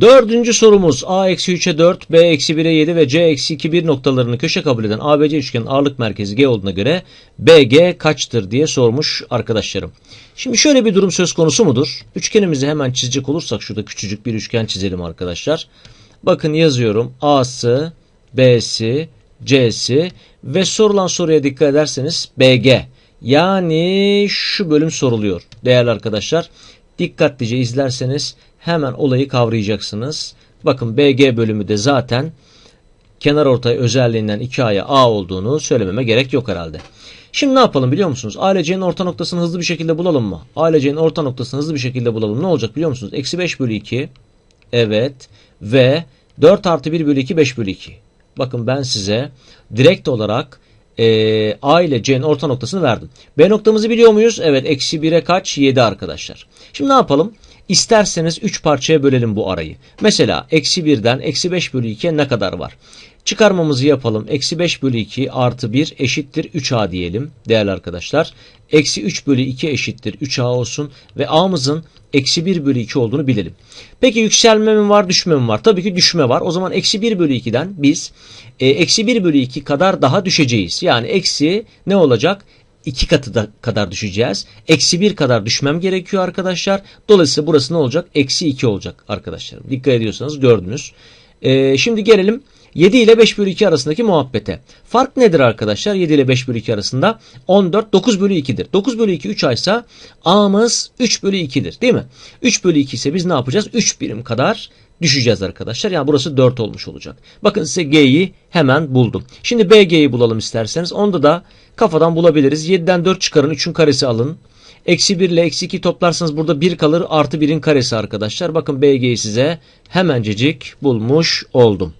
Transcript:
Dördüncü sorumuz a eksi 3'e 4, b eksi 1'e 7 ve c eksi 2 1 noktalarını köşe kabul eden ABC üçgenin ağırlık merkezi G olduğuna göre BG kaçtır diye sormuş arkadaşlarım. Şimdi şöyle bir durum söz konusu mudur? Üçgenimizi hemen çizecek olursak şurada küçücük bir üçgen çizelim arkadaşlar. Bakın yazıyorum A'sı, B'si, C'si ve sorulan soruya dikkat ederseniz BG. Yani şu bölüm soruluyor değerli arkadaşlar. Dikkatlice izlerseniz hemen olayı kavrayacaksınız. Bakın BG bölümü de zaten kenar ortay özelliğinden 2A'ya A olduğunu söylememe gerek yok herhalde. Şimdi ne yapalım biliyor musunuz? A ile C'nin orta noktasını hızlı bir şekilde bulalım mı? A ile C'nin orta noktasını hızlı bir şekilde bulalım. Ne olacak biliyor musunuz? Eksi 5 bölü 2. Evet. Ve 4 artı 1 bölü 2 5 bölü 2. Bakın ben size direkt olarak e, A ile C'nin orta noktasını verdim. B noktamızı biliyor muyuz? Evet. Eksi 1'e kaç? 7 arkadaşlar. Şimdi ne yapalım? İsterseniz 3 parçaya bölelim bu arayı. Mesela eksi 1'den eksi 5 bölü 2'ye ne kadar var? Çıkarmamızı yapalım. Eksi 5 bölü 2 artı 1 eşittir 3A diyelim değerli arkadaşlar. Eksi 3 bölü 2 eşittir 3A olsun ve A'mızın eksi 1 bölü 2 olduğunu bilelim. Peki yükselme mi var düşme mi var? Tabii ki düşme var. O zaman eksi 1 bölü 2'den biz e, eksi 1 bölü 2 kadar daha düşeceğiz. Yani eksi ne olacak? 2 katı da kadar düşeceğiz. Eksi 1 kadar düşmem gerekiyor arkadaşlar. Dolayısıyla burası ne olacak? Eksi 2 olacak arkadaşlarım. Dikkat ediyorsanız gördünüz. E, şimdi gelelim 7 ile 5 bölü 2 arasındaki muhabbete. Fark nedir arkadaşlar? 7 ile 5 bölü 2 arasında 14 9 bölü 2'dir. 9 bölü 2 3 aysa A'mız 3 bölü 2'dir değil mi? 3 bölü 2 ise biz ne yapacağız? 3 birim kadar düşeceğiz arkadaşlar. Yani burası 4 olmuş olacak. Bakın size G'yi hemen buldum. Şimdi BG'yi bulalım isterseniz. Onda da kafadan bulabiliriz. 7'den 4 çıkarın. 3'ün karesi alın. Eksi 1 ile eksi 2 toplarsanız burada 1 kalır. Artı 1'in karesi arkadaşlar. Bakın BG'yi size hemencecik bulmuş oldum.